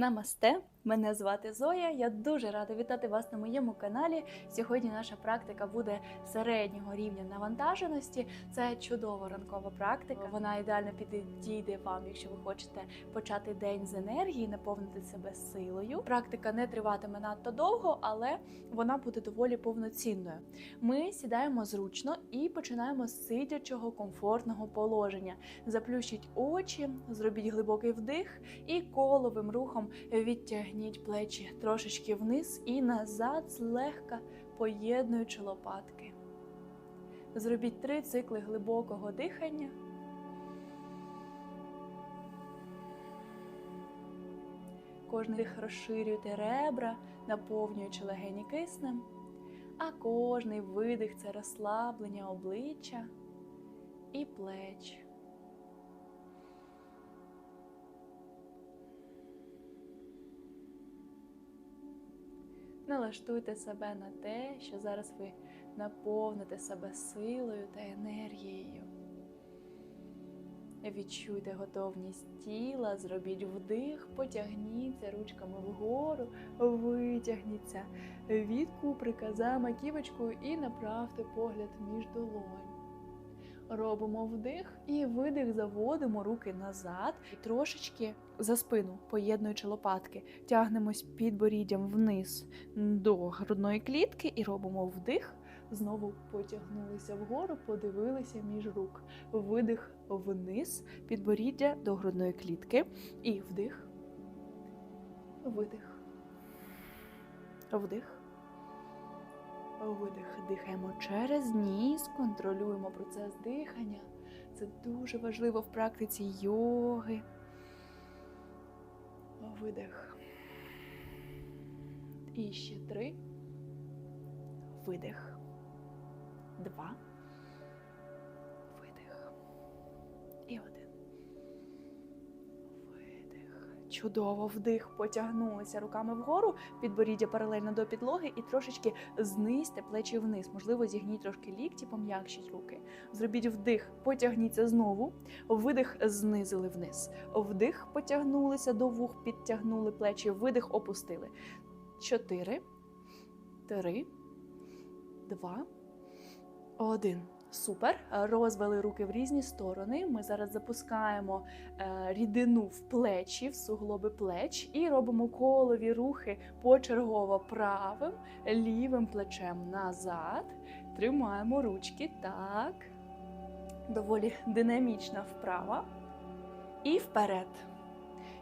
ನಮಸ್ತೆ. Мене звати Зоя. Я дуже рада вітати вас на моєму каналі. Сьогодні наша практика буде середнього рівня навантаженості. Це чудова ранкова практика. Вона ідеально підійде вам, якщо ви хочете почати день з енергії, наповнити себе силою. Практика не триватиме надто довго, але вона буде доволі повноцінною. Ми сідаємо зручно і починаємо з сидячого комфортного положення. Заплющіть очі, зробіть глибокий вдих і коловим рухом відтягніть плечі трошечки вниз і назад, злегка поєднуючи лопатки. Зробіть три цикли глибокого дихання. Кожний дих розширюйте ребра, наповнюючи легені киснем, а кожний видих це розслаблення обличчя і плеч. Налаштуйте себе на те, що зараз ви наповните себе силою та енергією. Відчуйте готовність тіла, зробіть вдих, потягніться ручками вгору, витягніться від куприка за маківочкою і направте погляд між долонь. Робимо вдих і видих, заводимо руки назад і трошечки за спину, поєднуючи лопатки, тягнемось підборіддям вниз до грудної клітки і робимо вдих. Знову потягнулися вгору, подивилися між рук. Видих вниз, підборіддя до грудної клітки. І вдих, видих, вдих. Видих, дихаємо через ніс, контролюємо процес дихання. Це дуже важливо в практиці йоги. Видих. І ще три. Видих. Два. Чудово вдих. Потягнулися руками вгору, підборіддя паралельно до підлоги і трошечки знизьте плечі вниз. Можливо, зігніть трошки лікті, пом'якшіть руки. Зробіть вдих, потягніться знову. Видих знизили вниз. Вдих, потягнулися до вух, підтягнули плечі, видих, опустили. Чотири, три, два, один. Супер. Розвели руки в різні сторони. Ми зараз запускаємо е, рідину в плечі, в суглоби плеч, і робимо колові рухи почергово правим, лівим плечем назад. Тримаємо ручки так. Доволі динамічна вправа. І вперед.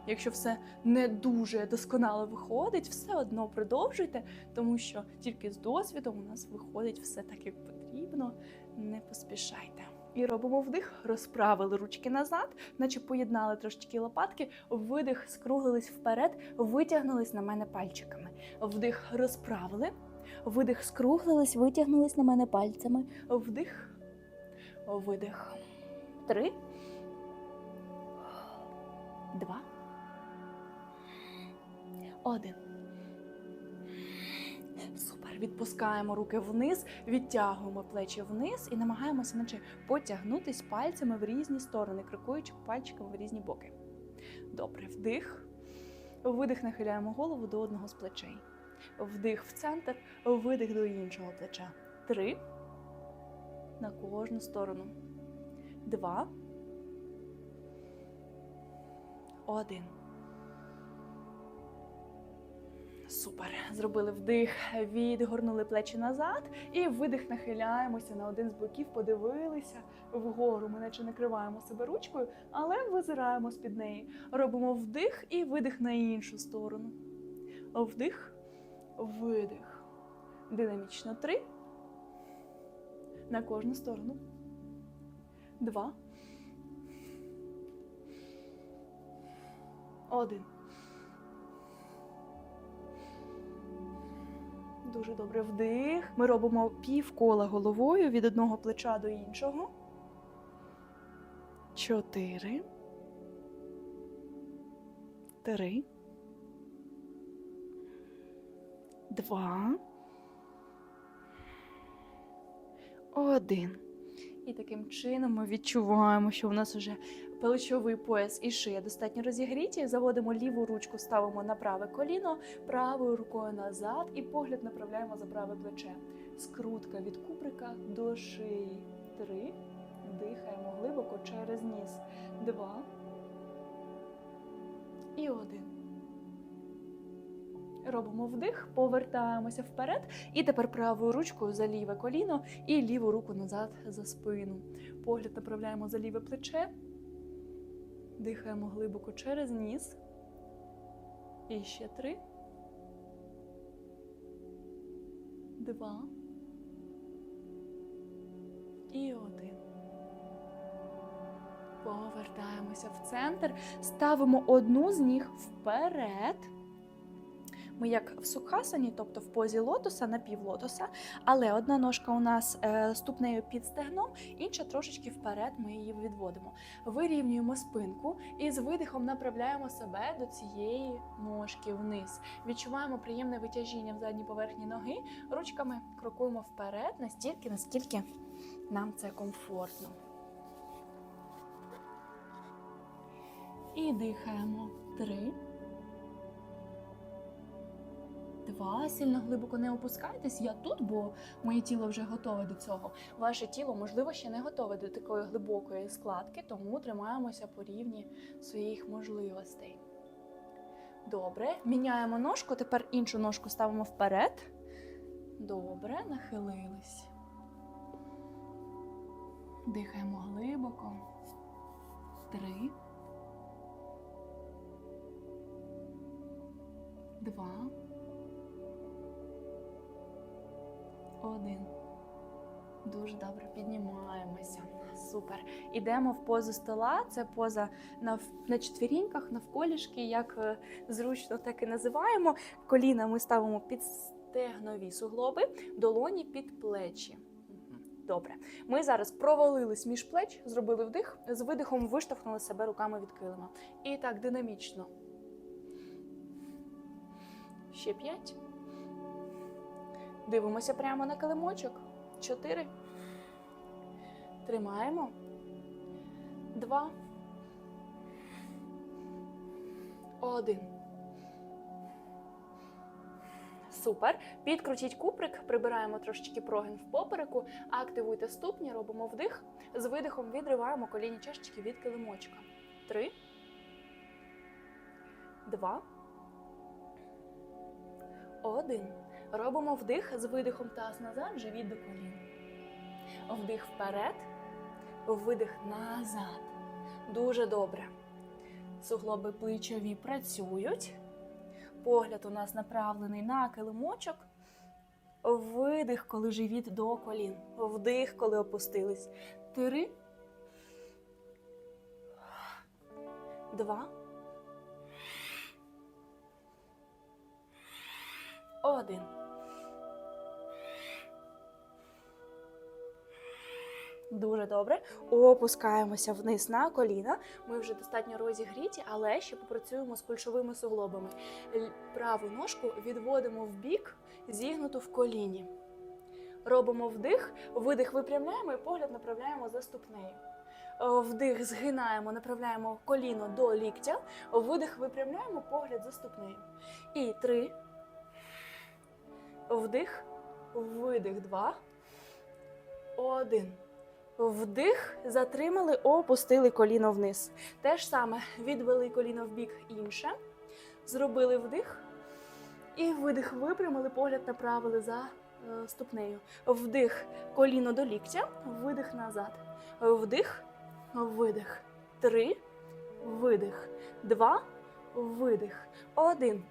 Якщо все не дуже досконало виходить, все одно продовжуйте, тому що тільки з досвідом у нас виходить все так, як потрібно. Не поспішайте. І робимо вдих, розправили ручки назад, наче поєднали трошечки лопатки, видих, скруглились вперед, витягнулись на мене пальчиками. Вдих, розправили, видих, скруглились, витягнулись на мене пальцями. Вдих, видих. Три. Два. Один. Відпускаємо руки вниз, відтягуємо плечі вниз і намагаємося наче потягнутись пальцями в різні сторони, крокуючи пальчиками в різні боки. Добре, вдих. Видих, нахиляємо голову до одного з плечей. Вдих в центр, видих до іншого плеча. Три. На кожну сторону. Два. Один. Супер. Зробили вдих, відгорнули плечі назад і видих нахиляємося на один з боків, подивилися вгору. Ми наче накриваємо себе ручкою, але визираємо з-під неї. Робимо вдих і видих на іншу сторону. Вдих, видих. Динамічно три. На кожну сторону. Два. Один. Дуже добре вдих. Ми робимо пів кола головою від одного плеча до іншого. Чотири. Три. Два. Один. І таким чином ми відчуваємо, що в нас вже плечовий пояс і шия достатньо розігріті. Заводимо ліву ручку, ставимо на праве коліно, правою рукою назад і погляд направляємо за праве плече. Скрутка від куприка до шиї. Три. Дихаємо глибоко через ніс. Два. І один. Робимо вдих, повертаємося вперед. І тепер правою ручкою за ліве коліно і ліву руку назад за спину. Погляд направляємо за ліве плече. Дихаємо глибоко через ніс. І ще три. Два. І один. Повертаємося в центр. Ставимо одну з ніг вперед. Ми як в сукхасані, тобто в позі лотоса, напівлотоса, але одна ножка у нас е, ступнею під стегном, інша трошечки вперед. Ми її відводимо. Вирівнюємо спинку і з видихом направляємо себе до цієї ножки вниз. Відчуваємо приємне витяжіння в задній поверхні ноги. Ручками крокуємо вперед настільки, наскільки нам це комфортно. І дихаємо. Три. Два. Сильно глибоко не опускайтесь. Я тут, бо моє тіло вже готове до цього. Ваше тіло, можливо, ще не готове до такої глибокої складки, тому тримаємося по рівні своїх можливостей. Добре, міняємо ножку. Тепер іншу ножку ставимо вперед. Добре, нахилились. Дихаємо глибоко. Три. Два. Один. Дуже добре піднімаємося. Супер. Ідемо в позу стола. Це поза на, на четвіріньках, навколішки, як е, зручно так і називаємо. Коліна ми ставимо під стегнові суглоби, долоні під плечі. Добре. Ми зараз провалились між плеч, зробили вдих, з видихом виштовхнули себе руками від килима. І так динамічно. Ще п'ять. Дивимося прямо на килимочок. Чотири. Тримаємо. Два. Один. Супер. Підкрутіть куприк, прибираємо трошечки прогин в попереку, активуйте ступні, робимо вдих. З видихом відриваємо коліні чашечки від килимочка. Три. Два. Один. Робимо вдих з видихом таз назад, живіт до колін. Вдих вперед, видих назад. Дуже добре. Суглоби плечові працюють. Погляд у нас направлений на килимочок. Видих, коли живіт до колін. Вдих, коли опустились. Три. Два. Один. Дуже добре. Опускаємося вниз на коліна. Ми вже достатньо розігріті, але ще попрацюємо з кульшовими суглобами. Праву ножку відводимо в бік, зігнуту в коліні. Робимо вдих, видих випрямляємо і погляд направляємо за ступнею. Е, Вдих згинаємо, направляємо коліно до ліктя. Видих випрямляємо, погляд за ступнею. І три. Вдих, видих, два. Один. Вдих, затримали, опустили коліно вниз. Те ж саме відвели коліно в бік інше. Зробили вдих. І видих випрямили, погляд направили за е, ступнею. Вдих, коліно до ліктя, видих назад. Вдих, видих. Три. Видих. Два. Видих. Один.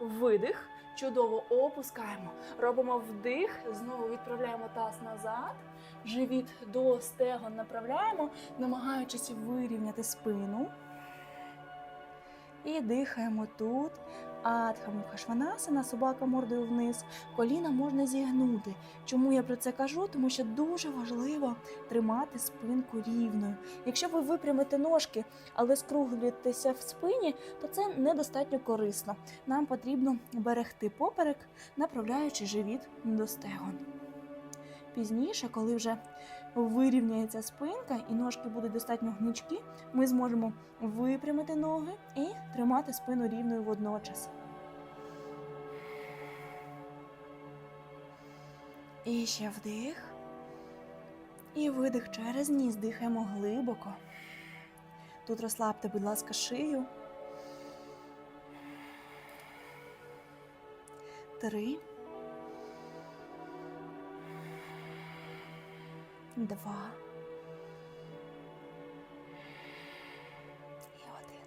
Видих. Чудово опускаємо. Робимо вдих, знову відправляємо таз назад. Живіт до стегон направляємо, намагаючись вирівняти спину. І дихаємо тут. Адха Шванасана, собака мордою вниз. Коліна можна зігнути. Чому я про це кажу? Тому що дуже важливо тримати спинку рівною. Якщо ви випрямите ножки, але скруглюєтеся в спині, то це недостатньо корисно. Нам потрібно берегти поперек, направляючи живіт до стегон. Пізніше, коли вже вирівняється спинка і ножки будуть достатньо гнучкі, ми зможемо випрямити ноги і тримати спину рівною водночас. І ще вдих. І видих через ніс. Дихаємо глибоко. Тут розслабте, будь ласка, шию. Три. Два. І один.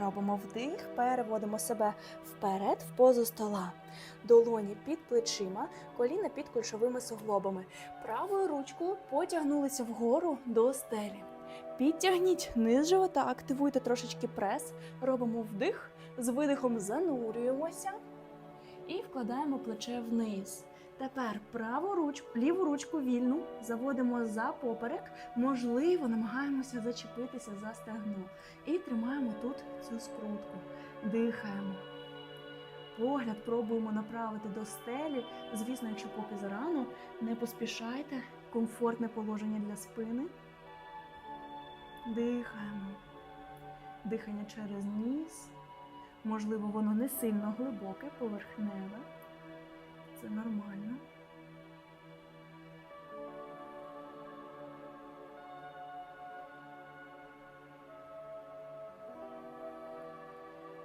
Робимо вдих, переводимо себе вперед в позу стола. Долоні під плечима, коліна під кульшовими суглобами. Правою ручкою потягнулися вгору до стелі. Підтягніть низ живота, активуйте трошечки прес. Робимо вдих, з видихом занурюємося і вкладаємо плече вниз. Тепер праву ручку, ліву ручку вільну заводимо за поперек, можливо, намагаємося зачепитися за стегно. І тримаємо тут цю скрутку. Дихаємо. Погляд пробуємо направити до стелі. Звісно, якщо поки зарано, не поспішайте. Комфортне положення для спини. Дихаємо. Дихання через ніс. Можливо, воно не сильно глибоке, поверхневе. Це нормально.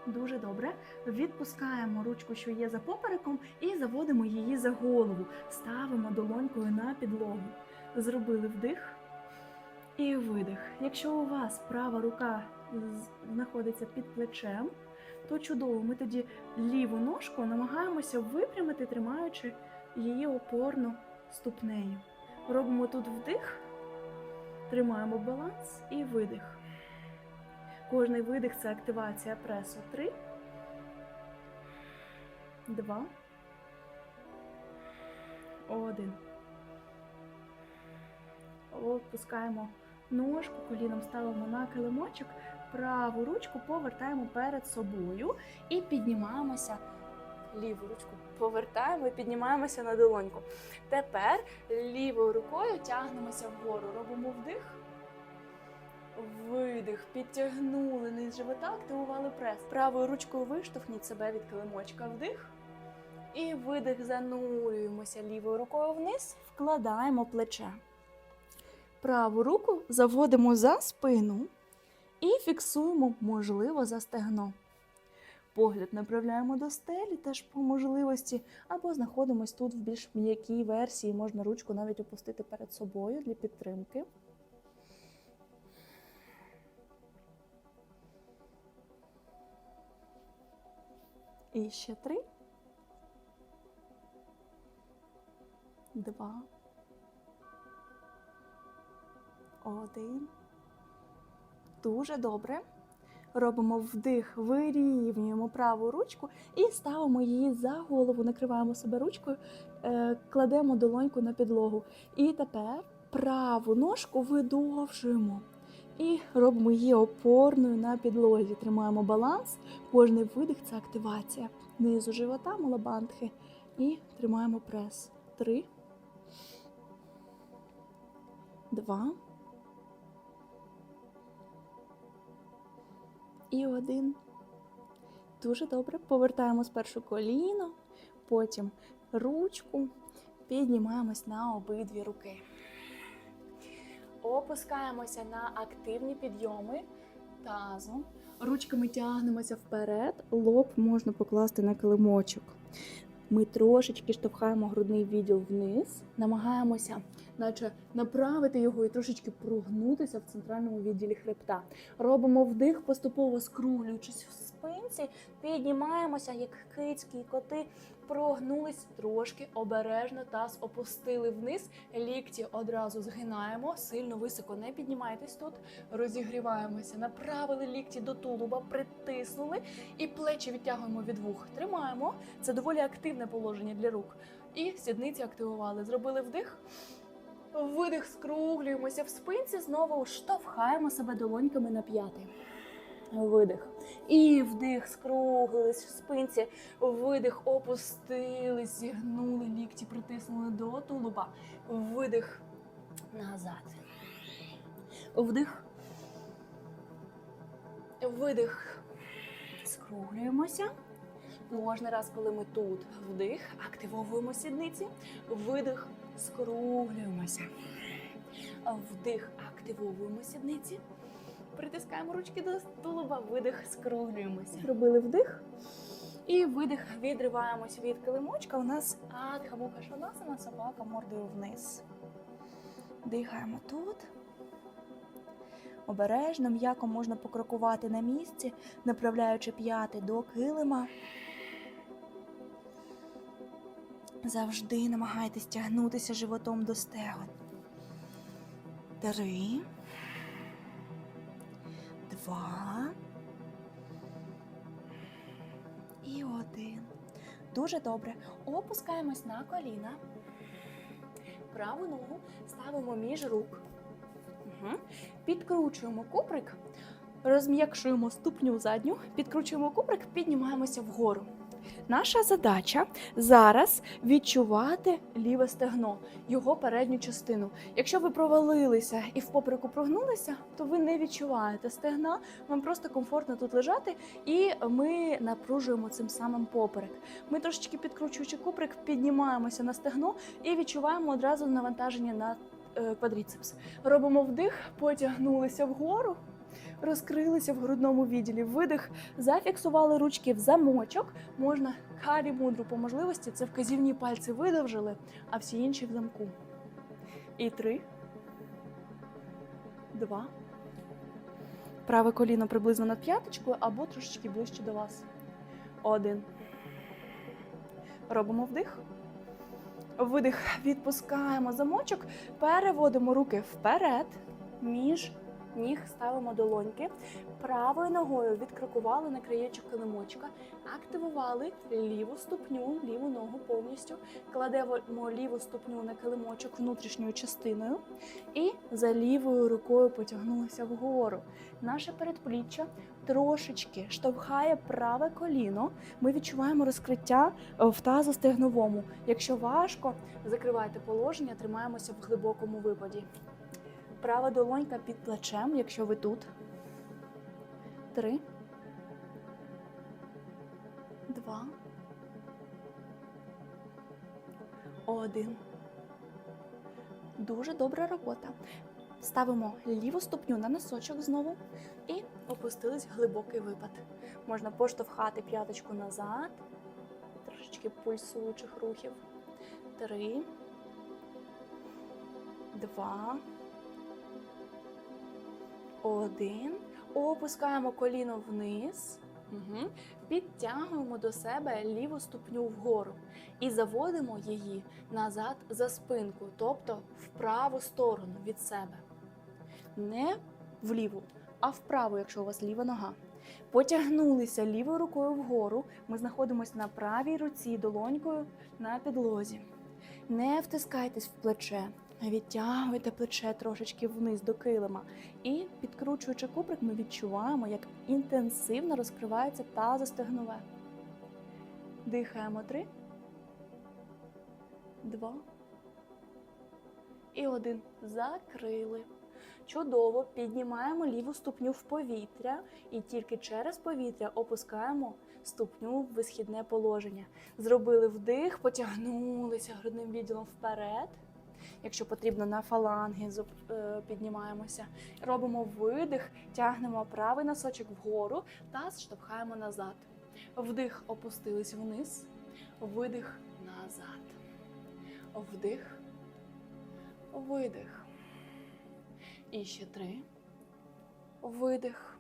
Дуже добре. Відпускаємо ручку, що є за попереком, і заводимо її за голову. Ставимо долонькою на підлогу. Зробили вдих і видих. Якщо у вас права рука знаходиться під плечем, то чудово. Ми тоді ліву ножку намагаємося випрямити, тримаючи її опорно ступнею. Робимо тут вдих, тримаємо баланс і видих. Кожний видих це активація пресу. Три, два, один. Опускаємо ножку, коліном ставимо на килимочок, праву ручку повертаємо перед собою і піднімаємося. Ліву ручку повертаємо і піднімаємося на долоньку. Тепер лівою рукою тягнемося вгору. Робимо вдих. Видих, підтягнули низ живота, активували прес. Правою ручкою виштовхніть себе від килимочка. Вдих. І видих, занурюємося лівою рукою вниз, вкладаємо плече. Праву руку заводимо за спину і фіксуємо, можливо, за стегно. Погляд направляємо до стелі, теж по можливості, або знаходимось тут в більш м'якій версії, можна ручку навіть опустити перед собою для підтримки. І ще три. Два. Один. Дуже добре. Робимо вдих, вирівнюємо праву ручку і ставимо її за голову, накриваємо себе ручкою, е, кладемо долоньку на підлогу. І тепер праву ножку видовжуємо. І робимо її опорною на підлозі. Тримаємо баланс. Кожний видих це активація низу живота, малабандхи. І тримаємо прес. Три. Два. І один. Дуже добре. Повертаємо спершу коліно, потім ручку, піднімаємось на обидві руки. Опускаємося на активні підйоми тазом. Ручками тягнемося вперед, лоб можна покласти на килимочок. Ми трошечки штовхаємо грудний відділ вниз, намагаємося, наче направити його і трошечки прогнутися в центральному відділі хребта. Робимо вдих, поступово скруглюючись в спинці, піднімаємося, як кицькі коти, прогнулись трошки обережно, таз опустили вниз, лікті одразу згинаємо, сильно високо не піднімайтесь тут, розігріваємося, направили лікті до тулуба, притиснули і плечі відтягуємо від вух. Тримаємо. Це доволі активне положення для рук. І сідниці активували. Зробили вдих. Видих, скруглюємося в спинці, знову штовхаємо себе долоньками на п'яти. Видих. І вдих, скруглились в спинці. Видих, опустились, зігнули лікті, притиснули до тулуба. Видих назад. Вдих. Видих. Скруглюємося. Кожен раз, коли ми тут вдих, активовуємо сідниці. Видих, скруглюємося. Вдих, активовуємо сідниці. Притискаємо ручки до тулуба, видих, скруглюємося. Зробили вдих. І видих, відриваємось від килимочка. У нас адха муха шанасана, собака мордою вниз. Дихаємо тут. Обережно, м'яко можна покрокувати на місці, направляючи п'яти до килима. Завжди намагайтесь тягнутися животом до стегон. Три. Два. І один. Дуже добре. Опускаємось на коліна. Праву ногу ставимо між рук. Угу. Підкручуємо куприк, розм'якшуємо ступню задню, підкручуємо куприк, піднімаємося вгору. Наша задача зараз відчувати ліве стегно, його передню частину. Якщо ви провалилися і в поприку прогнулися, то ви не відчуваєте стегна, вам просто комфортно тут лежати, і ми напружуємо цим самим поперек. Ми трошечки підкручуючи куприк, піднімаємося на стегно і відчуваємо одразу навантаження на е, квадріцепс. Робимо вдих, потягнулися вгору. Розкрилися в грудному відділі. Видих, зафіксували ручки в замочок. Можна харі мудру по можливості. Це вказівні пальці видовжили, а всі інші в замку. І три. Два. Праве коліно приблизно над п'яточкою або трошечки ближче до вас. Один. Робимо вдих. Видих. Відпускаємо замочок. Переводимо руки вперед. Між ніг ставимо долоньки. Правою ногою відкрокували на краєчок килимочка, активували ліву ступню, ліву ногу повністю. Кладемо ліву ступню на килимочок внутрішньою частиною і за лівою рукою потягнулися вгору. Наше передпліччя трошечки штовхає праве коліно. Ми відчуваємо розкриття в тазостегновому. Якщо важко, закривайте положення, тримаємося в глибокому випаді. Права долонька під плечем, якщо ви тут. Три. Два. Один. Дуже добра робота. Ставимо ліву ступню на носочок знову і опустились в глибокий випад. Можна поштовхати п'яточку назад, трошечки пульсуючих рухів. Три. Два. Один. Опускаємо коліно вниз. Угу. Підтягуємо до себе ліву ступню вгору і заводимо її назад за спинку, тобто в праву сторону від себе. Не вліву, а вправу, якщо у вас ліва нога. Потягнулися лівою рукою вгору. Ми знаходимося на правій руці долонькою на підлозі. Не втискайтесь в плече. Відтягуйте плече трошечки вниз до килима. І підкручуючи куприк, ми відчуваємо, як інтенсивно розкривається тазостегнове. Дихаємо три, два і один. Закрили. Чудово, піднімаємо ліву ступню в повітря і тільки через повітря опускаємо ступню в висхідне положення. Зробили вдих, потягнулися грудним відділом вперед. Якщо потрібно, на фаланги е, піднімаємося. Робимо видих, тягнемо правий носочок вгору та штовхаємо назад. Вдих, опустились вниз, видих назад. Вдих, видих. І ще три. Видих.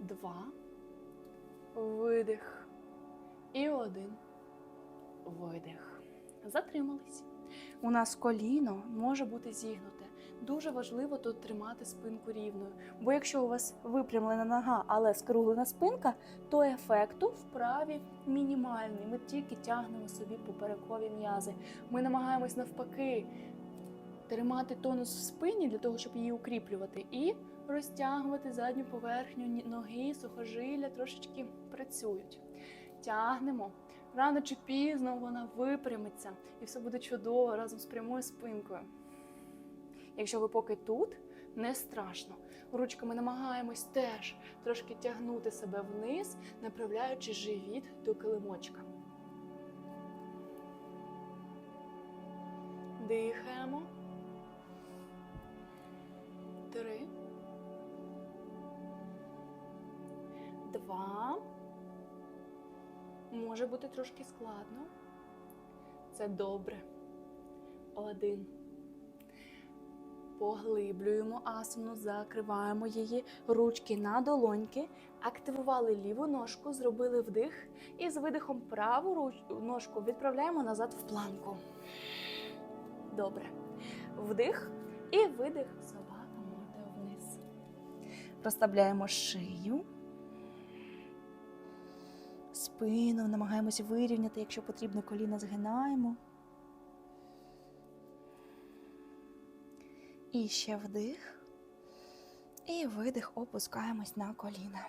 Два. Видих. І один. Видих. Затримались. У нас коліно може бути зігнуте. Дуже важливо тут тримати спинку рівною. Бо якщо у вас випрямлена нога, але скруглена спинка, то ефекту вправі мінімальний. Ми тільки тягнемо собі поперекові м'язи. Ми намагаємось навпаки тримати тонус в спині для того, щоб її укріплювати, і розтягувати задню поверхню ноги, сухожилля трошечки працюють. Тягнемо. Рано чи пізно вона випрямиться, і все буде чудово разом з прямою спинкою. Якщо ви поки тут, не страшно. Ручками намагаємось теж трошки тягнути себе вниз, направляючи живіт до килимочка. Дихаємо. Три. Два. Може бути трошки складно. Це добре. Один. Поглиблюємо асану, закриваємо її ручки на долоньки, активували ліву ножку, зробили вдих і з видихом праву ножку відправляємо назад в планку. Добре. Вдих і видих. Собака мордою вниз. Розставляємо шию. Спину намагаємось вирівняти, якщо потрібно, коліна згинаємо. І ще вдих. І видих, опускаємось на коліна.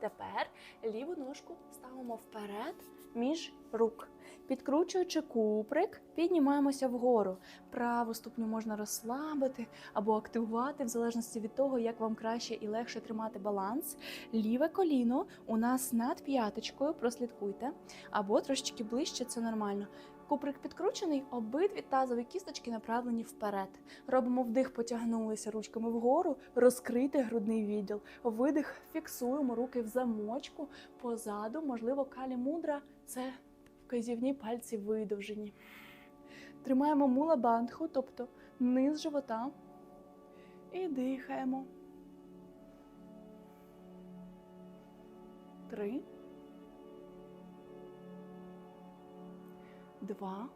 Тепер ліву ножку ставимо вперед між рук. Підкручуючи куприк, піднімаємося вгору. Праву ступню можна розслабити або активувати, в залежності від того, як вам краще і легше тримати баланс. Ліве коліно у нас над п'яточкою, прослідкуйте, або трошечки ближче, це нормально. Куприк підкручений, обидві тазові кісточки направлені вперед. Робимо вдих, потягнулися ручками вгору, розкрити грудний відділ. Видих, фіксуємо руки в замочку позаду, можливо, калі мудра це вказівні пальці видовжені. Тримаємо мула бандху, тобто низ живота. І дихаємо. Три. Два.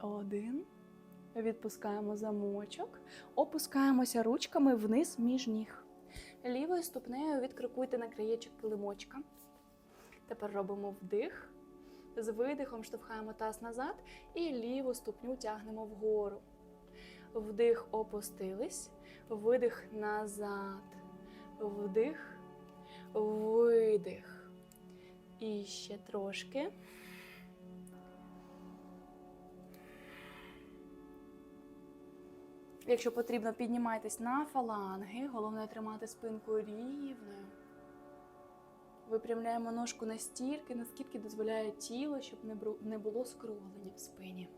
Один. Відпускаємо замочок. Опускаємося ручками вниз між ніг. Лівою ступнею відкрикуйте на краєчок килимочка. Тепер робимо вдих. З видихом штовхаємо таз назад і ліву ступню тягнемо вгору. Вдих опустились, видих назад. Вдих, видих. І ще трошки. Якщо потрібно, піднімайтесь на фаланги. Головне тримати спинку рівною. Випрямляємо ножку настільки, наскільки дозволяє тіло, щоб не було скруглення в спині.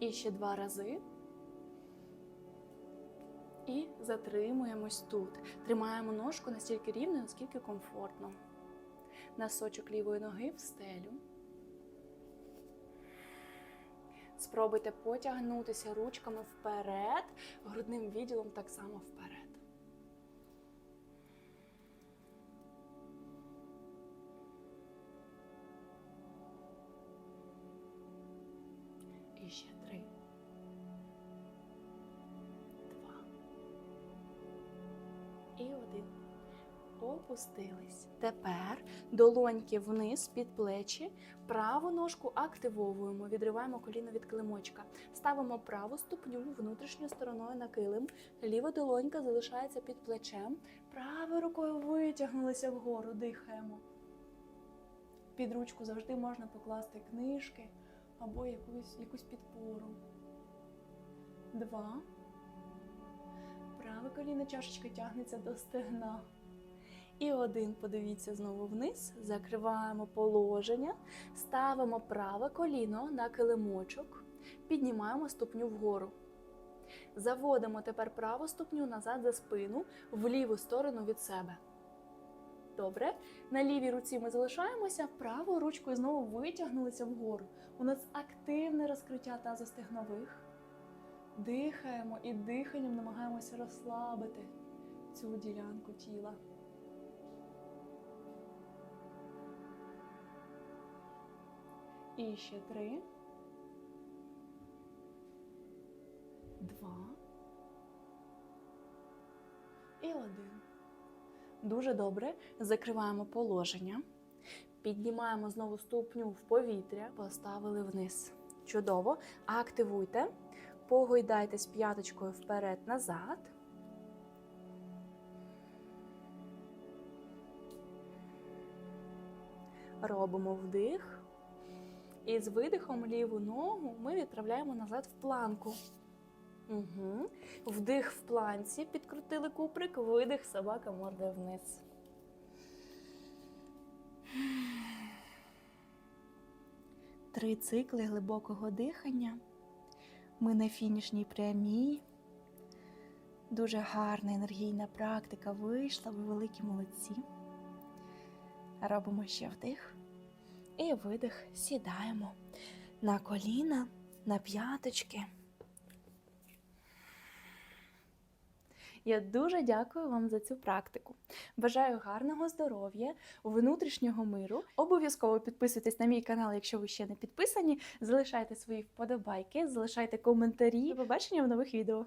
І ще два рази. І затримуємось тут. Тримаємо ножку настільки рівно, наскільки комфортно. Носочок лівої ноги в стелю. Спробуйте потягнутися ручками вперед, грудним відділом так само вперед. Опустились. Тепер долоньки вниз під плечі. Праву ножку активовуємо, відриваємо коліно від килимочка. Ставимо праву ступню внутрішньою стороною на килим. Ліва долонька залишається під плечем. Правою рукою витягнулися вгору, дихаємо. Під ручку завжди можна покласти книжки або якусь, якусь підпору. Два. Праве коліно чашечка тягнеться до стегна. І один, подивіться знову вниз, закриваємо положення, ставимо праве коліно на килимочок, піднімаємо ступню вгору. Заводимо тепер праву ступню назад за спину, в ліву сторону від себе. Добре. На лівій руці ми залишаємося, правою ручкою знову витягнулися вгору. У нас активне розкриття тазостегнових. Дихаємо і диханням намагаємося розслабити цю ділянку тіла. І ще три. Два. І один. Дуже добре. Закриваємо положення. Піднімаємо знову ступню в повітря, поставили вниз. Чудово. Активуйте. Погойдайтесь п'яточкою вперед-назад. Робимо вдих. І з видихом ліву ногу ми відправляємо назад в планку. Угу. Вдих в планці, підкрутили куприк, видих, собака мордою вниз. Три цикли глибокого дихання. Ми на фінішній прямій. Дуже гарна енергійна практика вийшла. Ви великі молодці. Робимо ще вдих. І видих. Сідаємо на коліна, на п'яточки. Я дуже дякую вам за цю практику. Бажаю гарного здоров'я, внутрішнього миру. Обов'язково підписуйтесь на мій канал, якщо ви ще не підписані. Залишайте свої вподобайки, залишайте коментарі. До побачення в нових відео.